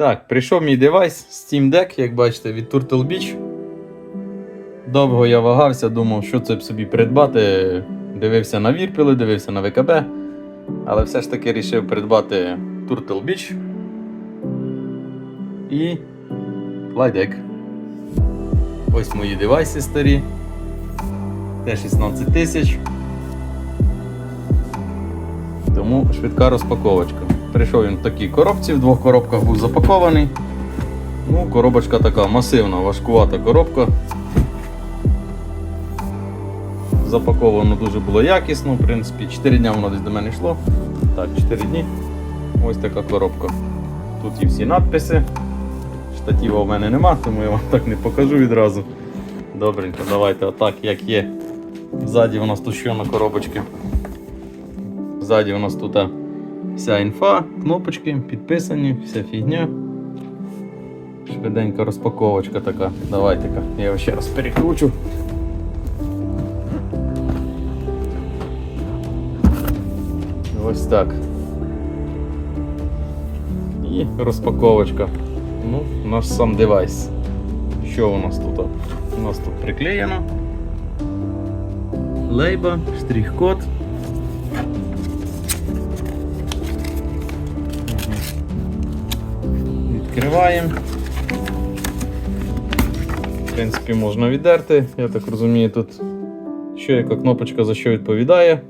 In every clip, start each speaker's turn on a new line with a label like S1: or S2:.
S1: Так, прийшов мій девайс Steam Deck, як бачите, від Turtle Beach. Довго я вагався, думав, що це б собі придбати. Дивився на Вірпіли, дивився на ВКБ. Але все ж таки вирішив придбати Turtle Beach і Flydeck. Ось мої девайси старі. Т-16 тисяч. Тому швидка розпаковочка. Прийшов він в такій коробці, в двох коробках був запакований. Ну, коробочка така масивна, важкувата коробка. Запаковано дуже було якісно, в принципі, 4 дня воно десь до мене йшло. Так, 4 дні. Ось така коробка. Тут і всі надписи. Штатива в мене нема, тому я вам так не покажу відразу. Добренько, давайте отак, як є. Ззаді у нас тут що на коробочці. Ззаді у нас тут вся інфа, кнопочки, підписані, вся фігня. Швиденька розпаковочка така. Давайте-ка, я його ще раз перекручу. Ось так. І розпаковочка. Ну, наш сам девайс. Що у нас тут? У нас тут приклеєно. Лейба, штрих-код. Відкриваємо. В принципі, можна віддерти. Я так розумію, тут що яка кнопочка за що відповідає.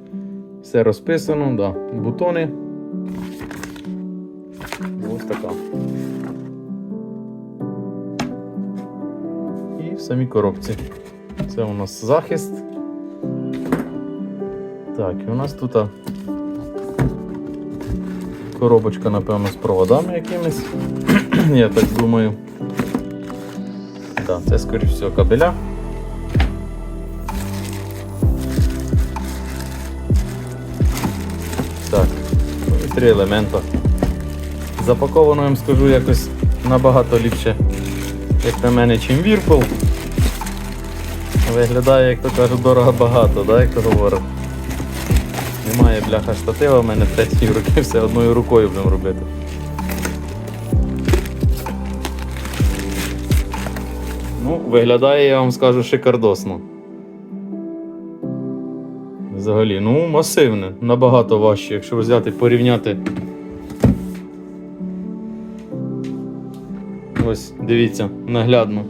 S1: Все розписано, да. бутони. Ось така. І в самій коробці. Це у нас захист. Так, і у нас тут коробочка, напевно, з проводами якимись. Я так думаю. Так, це, скоріш всього, кабеля. Так, три елемента. Запаковано, я вам скажу, якось набагато ліпше, як на мене, чим Whirlpool. Виглядає, як то кажуть, дорого багато, да, як то говорять. Немає бляха штатива, в мене треті руки, все одною рукою будемо робити. Виглядає, я вам скажу, шикардосно. Взагалі, ну, масивне, набагато важче, якщо взяти порівняти. Ось, дивіться, наглядно.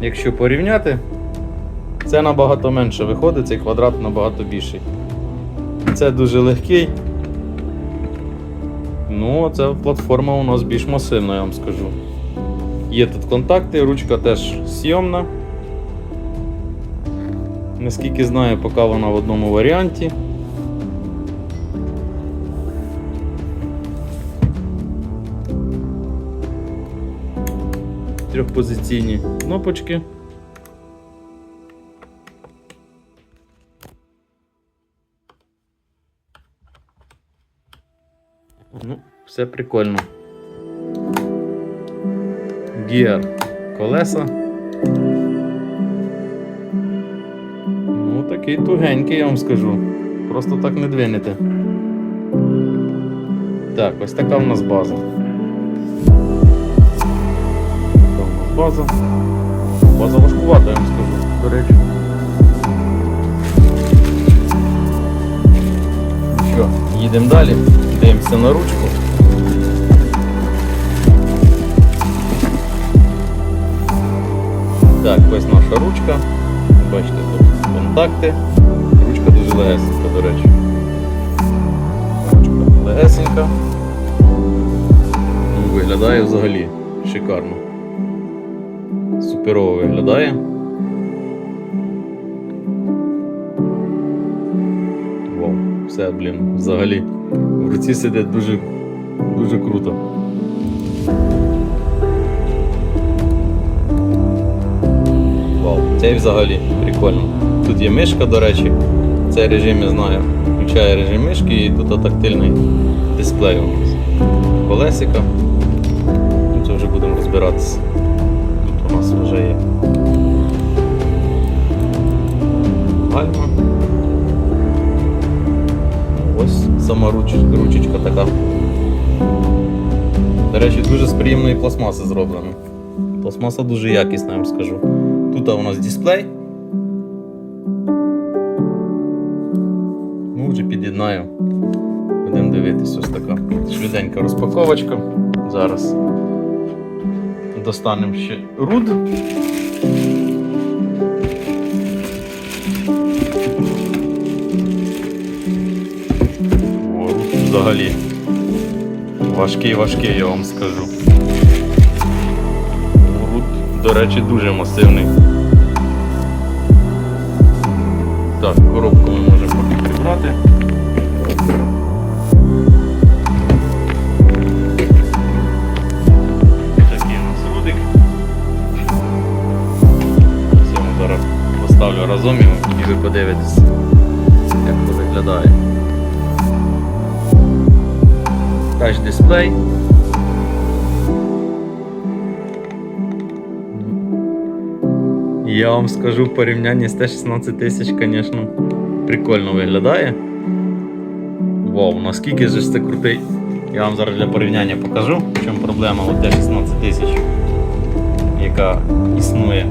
S1: Якщо порівняти, це набагато менше виходить, цей квадрат набагато більший. Це дуже легкий. Ну, ця платформа у нас більш масивна, я вам скажу. Є тут контакти, ручка теж сйомна. Наскільки знаю, поки вона в одному варіанті. Трьохпозиційні кнопочки. Ну, все прикольно. Гіар колеса. Ну, такий тугенький, я вам скажу. Просто так не двинете. Так, ось така в нас база. Така в нас база. База важкувата, я вам скажу, до речі. Що, їдемо далі, дивимося на ручку. Так, ось наша ручка. Бачите, тут контакти. Ручка дуже легесенька, до речі. Ручка легесенька. Ну, виглядає взагалі шикарно. Суперово виглядає. Вау, все, блін, взагалі. В руці сидить дуже, дуже круто. Цей взагалі прикольно. Тут є мишка, до речі. Цей режим я знаю. Включає режим мишки і тут тактильний дисплей у нас. Колесика. Ну, Це вже будемо розбиратися. Тут у нас вже є. Гальма. Ось сама руч... ручечка така. До речі, дуже з приємної пластмаси зроблено. Пластмаса дуже якісна, я вам скажу. Тут у нас дисплей. Ну, вже під'єднаю. Будемо дивитись ось така. Швиденька розпаковочка. Зараз достанемо ще руд. О, руд взагалі. Важкий, важкий, я вам скажу. Руд, до речі, дуже масивний. Так, коробку ми можемо поки прибрати. Такий у нас рудик. Це я зараз поставлю і ви подивитесь, як це виглядає. Тач дисплей. Я вам скажу в порівнянні з Т-16 тисяч, звісно, прикольно виглядає. Вау, наскільки ж це крутий. Я вам зараз для порівняння покажу, в чому проблема у Т-16 тисяч, яка існує.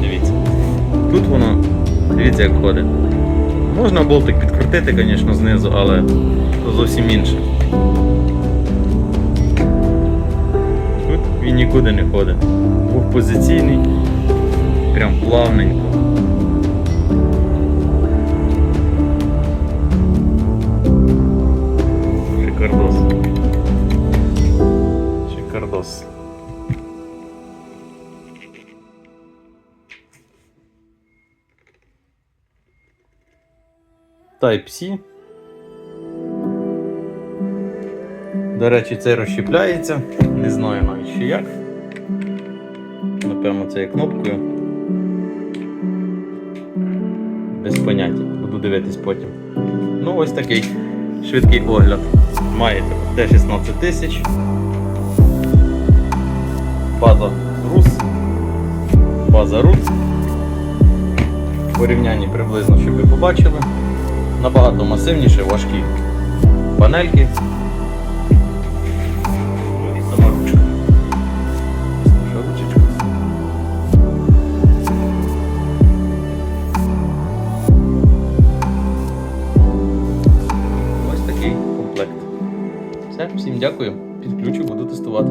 S1: Дивіться. Тут воно, дивіться, як ходить. Можна болтик підкрутити, звісно, знизу, але то зовсім інше. Тут він нікуди не ходить. Двохпозиційний, прям плавненько. Шикардос. Шикардос. Type-C. До речі, цей розщепляється. Не знаю навіть ще як. Напевно, цією кнопкою. Без поняття. Буду дивитись потім. Ну, ось такий швидкий огляд. Маєте Т-16 тисяч. База РУС. База РУС. Порівнянні приблизно, щоб ви побачили. Набагато масивніше, важкі панельки. Дякую. Підключу, буду тестувати.